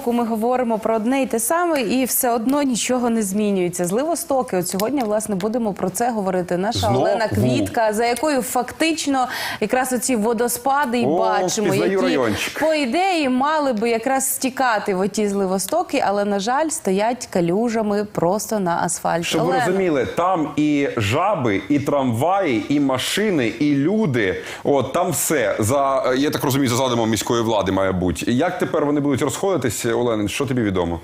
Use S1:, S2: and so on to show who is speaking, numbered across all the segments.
S1: року ми говоримо про одне і те саме, і все одно нічого не змінюється. Зливостоки. От сьогодні, власне, будемо про це говорити. Наша
S2: Знову?
S1: Олена Квітка, за якою фактично якраз оці водоспади і
S2: О,
S1: бачимо, які
S2: райончик.
S1: по ідеї мали би якраз стікати в оті зливостоки, але на жаль, стоять калюжами просто на асфальті.
S2: Щоб ви розуміли, там і жаби, і трамваї, і машини, і люди. От там все за я так розумію, за задумом міської влади має бути. Як тепер вони будуть розходитись, Олена? Що тобі відомо?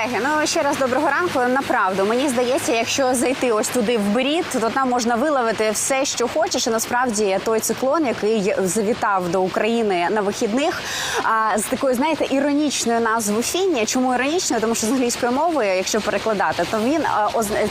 S3: Колеги, ну ще раз доброго ранку. Направду мені здається, якщо зайти ось туди в Беріт, то там можна виловити все, що хочеш. І насправді той циклон, який завітав до України на вихідних, а, з такою, знаєте, іронічною назвою фіні. Чому іронічною? Тому що з англійської мови, якщо перекладати, то він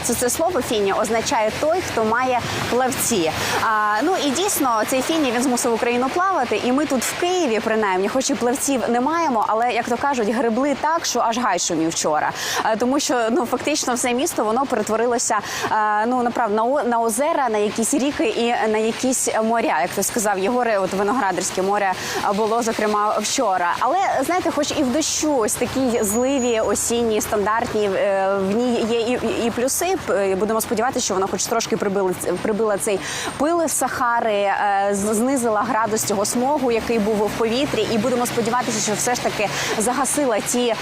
S3: це, це слово фіні означає той, хто має плавці. А, ну і дійсно цей фіні він змусив Україну плавати. І ми тут в Києві, принаймні, хоч і плавців не маємо, але як то кажуть, гребли так, що аж гай шумів вчора. Е, Тому що ну фактично все місто воно перетворилося е, ну направду на, озера, на якісь ріки і на якісь моря. Як ти сказав, Єгоре, от виноградарське море е, було зокрема вчора. Але знаєте, хоч і в дощу, ось такі зливі осінні, стандартні, в ній є і, і плюси. Будемо сподіватися, що вона хоч трошки прибила, прибила цей пил з Сахари, знизила градус цього смогу, який був в повітрі, і будемо сподіватися, що все ж таки загасила ті,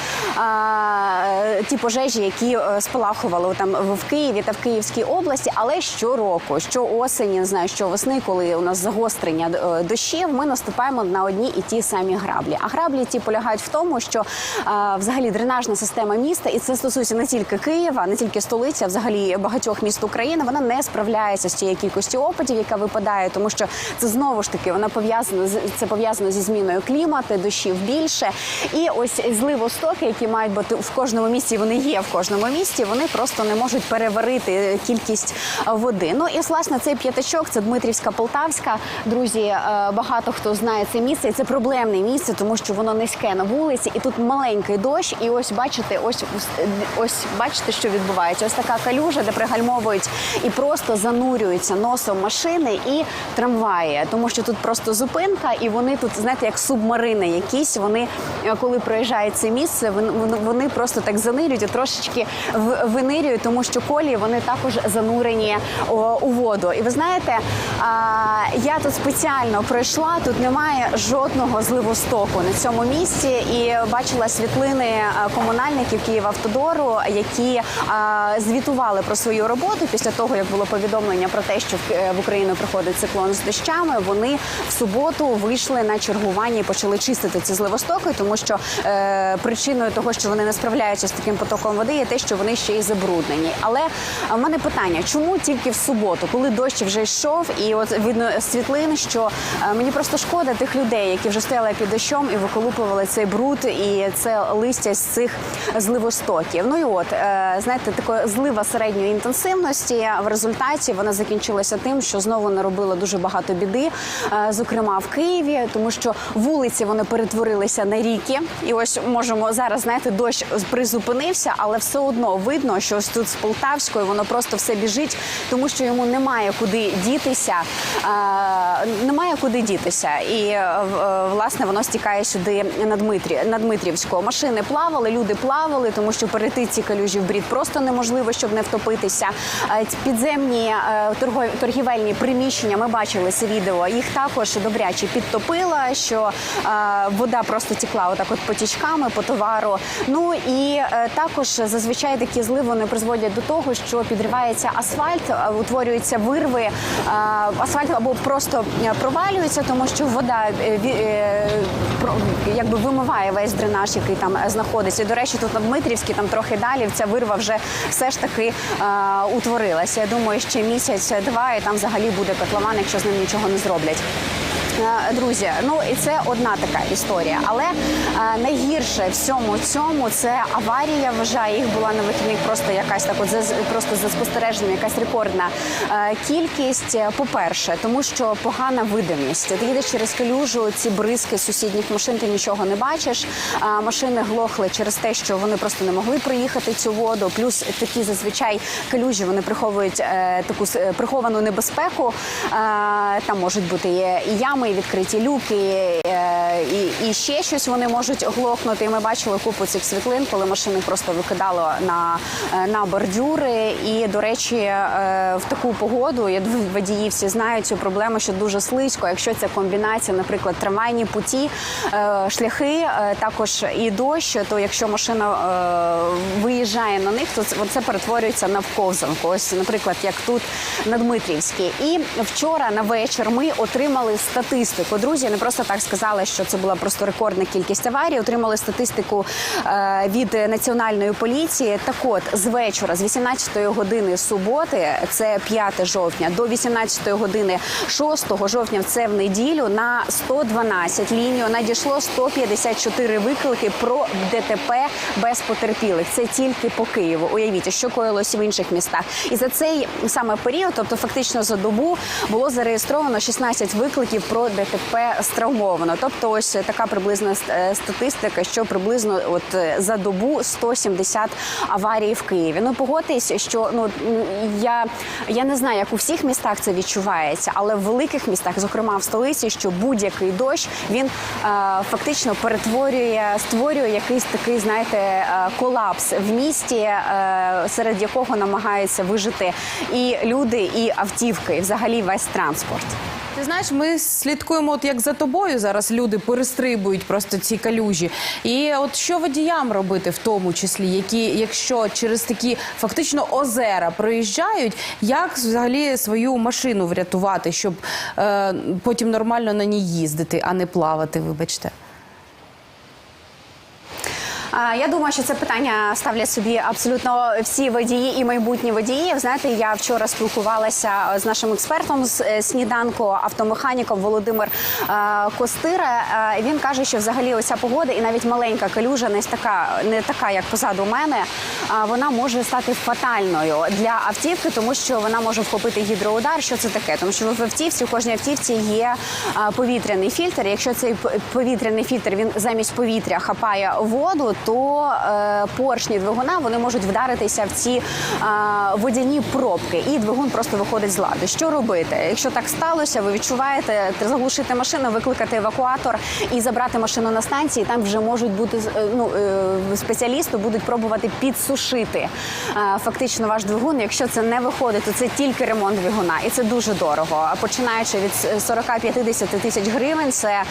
S3: ті пожежі, які е, спалахували там в Києві та в Київській області. Але щороку, що осені, не знаю, що весни, коли у нас загострення е, дощів, ми наступаємо на одні і ті самі граблі. А граблі ті полягають в тому, що е, взагалі дренажна система міста, і це стосується не тільки Києва, не тільки столиці, а взагалі багатьох міст України. Вона не справляється з тією кількістю опадів, яка випадає, тому що це знову ж таки вона пов'язана це пов'язано зі зміною клімату, дощів більше. І ось зливостоки, які мають бути в кожному місті, вони є в кожному місті. Вони просто не можуть переварити кількість е, води. Ну і власне цей п'ятачок, це Дмитрівська Полтавська. Друзі, е, багато хто знає це місце, це проблемне місце, тому що воно низьке на вулиці, і тут маленький дощ. І ось бачите, ось ось бачите, що відбувається. Ось така калюжа, де пригальмовують і просто занурюються носом машини і трамваї, тому що тут просто зупинка, і вони тут, знаєте, як субмарини якісь. Вони е, коли проїжджають це місце, вони просто так занирюють і трошечки винирюють, тому що колії вони також занурені у воду. І ви знаєте, я тут спеціально пройшла. Тут немає жодного зливостоку на цьому місці, і бачила світлини е, комунальників Київавтодору, які звітували про свою роботу після того, як було повідомлення про те, що в, е, в Україну приходить циклон з дощами. Вони в суботу вийшли на чергування і почали чистити ці зливостоки, тому що е, причиною того, що вони не справляються з таким потоком води, є те, що вони ще й забруднені. Але в мене питання: чому тільки в суботу, коли дощ вже йшов, і от видно світлин, що е, мені просто шкода тих людей, які вже стояли під дощом і виколупували цей бруд і це листя з цих зливостоків. Ну і от е, знаєте, така злива середньої інтенсивності. В результаті вона закінчилася тим, що знову наробила дуже багато біди, е, зокрема в Києві, тому що вулиці вони перетворилися на ріки. І ось можемо зараз знаєте, дощ призупинився, але все одно видно, що ось тут з Полтавської воно просто все біжить, тому що йому немає куди дітися. е, Немає куди дітися, і е, е, власне воно стікає сюди на Дмитрі на Дмитрівську. Машини плавали, люди плавали, тому що перейти ці калюжі в брід просто неможливо, щоб не втопитися. Е, Підземні е, торгівельні приміщення. Ми бачили це відео. Їх також добряче підтопила, що е, вода просто тікла отак, от потічками по товару. Ну і е, також зазвичай такі зливи вони призводять до того, що підривається асфальт, е, утворюються вирви, е, асфальт або просто провалюється, тому що вода якби вимиває весь дренаж, який там знаходиться. До речі, тут на Дмитрівській, там трохи далі, ця вирва вже все ж таки утворилася. Я думаю, ще місяць-два, і там взагалі буде котлован, якщо з ним нічого не зроблять. Е, Друзі, ну і це одна така історія. Але е, найгірше всьому цьому це аварія. Вважаю, їх була на вихідних просто якась так, от просто за спостереженням, якась рекордна е, кількість. Е, По-перше, тому що погана видимість. Ти їдеш через калюжу, ці бризки сусідніх машин, ти нічого не бачиш. Машини глохли через те, що вони просто не могли проїхати цю воду. Плюс такі зазвичай калюжі вони приховують таку приховану небезпеку. Там можуть бути і ями, брами, відкриті люки е, і, і ще щось вони можуть глохнути. І ми бачили купу цих світлин, коли машини просто викидало на, е, на бордюри. І, до речі, е, в таку погоду я водії всі знають цю проблему, що дуже слизько. Якщо це комбінація, наприклад, трамвайні путі, шляхи, також і дощ, то якщо машина виїжджає на них, то це перетворюється на вковзанку. Ось, наприклад, як тут на Дмитрівській. І вчора на вечір ми отримали статистику. Друзі, не просто так сказали, що це була просто рекордна кількість аварій. Отримали статистику е, від національної поліції. Так от з вечора, з 18 години суботи, це 5 жовтня, до 18 години 6 жовтня, це в неділю, на 112 лінію надійшло 154 виклики про ДТП без потерпілих. Це тільки по Києву. Уявіть, що коїлось в інших містах. І за цей саме період, тобто фактично за добу, було зареєстровано 16 викликів про ДТП стравмовано. Тобто, ось така приблизна е, статистика, що приблизно от е, за добу 170 аварій в Києві. Ну погодьтесь, що ну я, я не знаю, як у всіх містах це відчувається, але в великих містах, зокрема в столиці, що будь-який дощ він е, фактично перетворює, створює якийсь такий, знаєте, е, колапс в місті, е, серед якого намагаються вижити і люди, і автівки, і взагалі весь транспорт.
S1: Ти знаєш, ми слідкуємо, от як за тобою зараз люди перестрибують просто ці калюжі. І от що водіям робити, в тому числі, які, якщо через такі фактично озера проїжджають, як взагалі свою машину врятувати, щоб е, потім нормально на ній їздити, а не плавати, вибачте.
S3: Я думаю, що це питання ставлять собі абсолютно всі водії і майбутні водії. Знаєте, я вчора спілкувалася з нашим експертом з е, сніданку, автомеханіком Володимир е, Костира. Е, Він каже, що взагалі оця погода і навіть маленька калюжа, не така, не така, як позаду мене. Вона може стати фатальною для автівки, тому що вона може вхопити гідроудар. Що це таке? Тому що в автівці, в кожній автівці є повітряний фільтр. Якщо цей повітряний фільтр він замість повітря хапає воду, то е, поршні двигуна вони можуть вдаритися в ці е, водяні пробки, і двигун просто виходить з ладу. Що робити? Якщо так сталося, ви відчуваєте, заглушити машину, викликати евакуатор і забрати машину на станції. Там вже можуть бути е, ну спеціалісти будуть пробувати підсушити фактично ваш двигун. Якщо це не виходить, то це тільки ремонт двигуна, і це дуже дорого. А починаючи від 40-50 тисяч гривень, це е,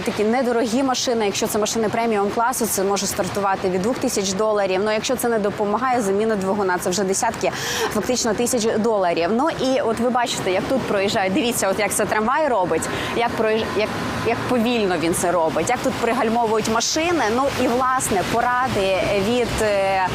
S3: такі недорогі машини. Якщо це машини преміум класу, це може стартувати від 2 тисяч доларів. Ну якщо це не допомагає, заміна двигуна, це вже десятки фактично тисяч доларів. Ну і от ви бачите, як тут проїжджають. Дивіться, от як це трамвай робить, як проїж... як, як повільно він це робить, як тут пригальмовують машини. Ну і власне поради від е,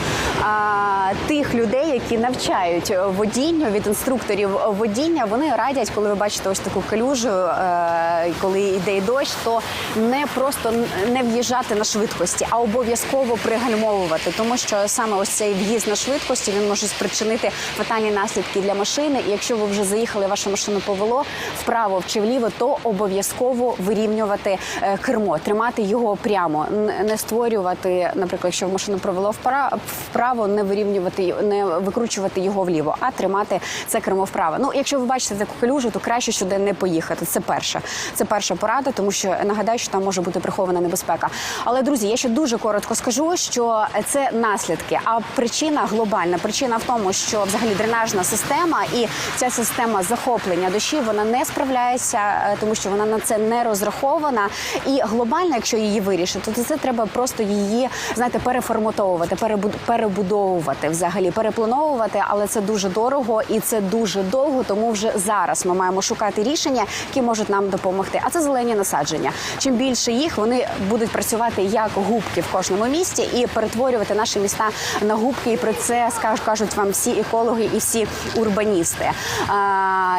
S3: а, тих людей, які навчають водінню від інструкторів водіння. Вони радять, коли ви бачите ось таку калюжу, е, коли йде дощ, то не просто не в'їжджати на швидкості, а обов'язково пригальмовувати, тому що саме ось цей в'їзд на швидкості він може спричинити фатальні наслідки для машини. І якщо ви вже заїхали, вашу машину повело вправо чи вліво, то обов'язково вирівнювати е, кермо, тримати його прямо, не створювати, наприклад, якщо машину провело впра- вправо, не вирівнювати не викручувати його вліво, а тримати це кермо вправо. Ну, якщо ви бачите таку калюжу, то краще сюди не поїхати. Це перша. Це перша порада, тому що нагадаю, що там може бути прихована небезпека. Але друзі, я ще дуже коротко скажу, що це наслідки. А причина глобальна. Причина в тому, що взагалі дренажна система і ця система захоплення дощів вона не справляється, е, тому що вона на це не розрахована. І глобально, якщо її вирішити, то це треба просто її знаєте, переформатовувати, перебуд- перебудовувати взагалі, переплановувати, але це дуже дорого і це дуже довго. Тому вже зараз ми маємо шукати рішення, які можуть нам допомогти. А це зелені насадження. Чим більше їх, вони будуть працювати як губки в кожному місті і перетворювати наші міста на губки. І про це кажуть вам всі екологи і всі урбаністи.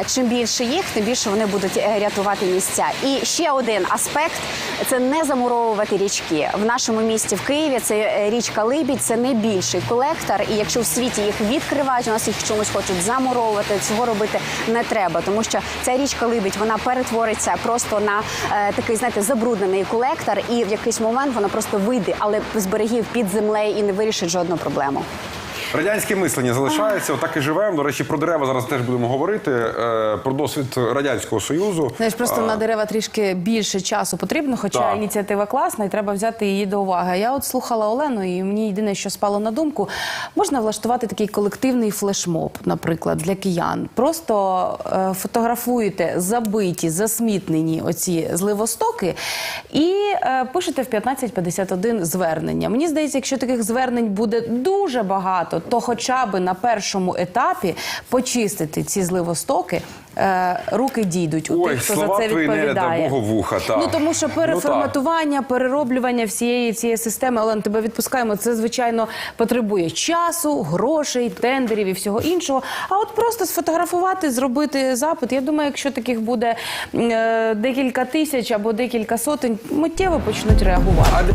S3: Чим більше їх, тим більше вони будуть е, рятувати місця. І ще один аспект це не замуровувати річки в нашому місті в Києві. Це е, річка Либідь, це найбільший колектор. І якщо в світі їх відкривають, у нас їх чомусь хочуть замуровувати. Цього робити не треба, тому що ця річка Либідь вона перетвориться просто на е, такий, знаєте, забруднений колектор, і в якийсь момент вона просто вийде, але з берегів під землею і не вирішить жодну проблему.
S2: Радянське мислення залишається, отак і живемо. До речі, про дерева зараз теж будемо говорити. е, Про досвід Радянського Союзу.
S1: Знаєш, просто на дерева трішки більше часу потрібно, хоча
S2: Так.
S1: ініціатива класна, і треба взяти її до уваги. Я от слухала Олену, і мені єдине, що спало на думку, можна влаштувати такий колективний флешмоб, наприклад, для киян. Просто е, фотографуєте забиті, засмітнені оці зливостоки і е, пишете в 1551 звернення. Мені здається, якщо таких звернень буде дуже багато, то хоча б на першому етапі почистити ці зливостоки. е, Руки дійдуть у
S2: Ой,
S1: тих, хто
S2: слова
S1: за це
S2: не
S1: відповідає.
S2: Богу вуха, так.
S1: Ну тому що
S2: Ну,
S1: переформатування, перероблювання всієї цієї системи, Олен, тебе відпускаємо. Це звичайно потребує часу, грошей, тендерів і всього іншого. А от просто сфотографувати, зробити запит. Я думаю, якщо таких буде е, декілька тисяч або декілька сотень, миттєво почнуть реагувати.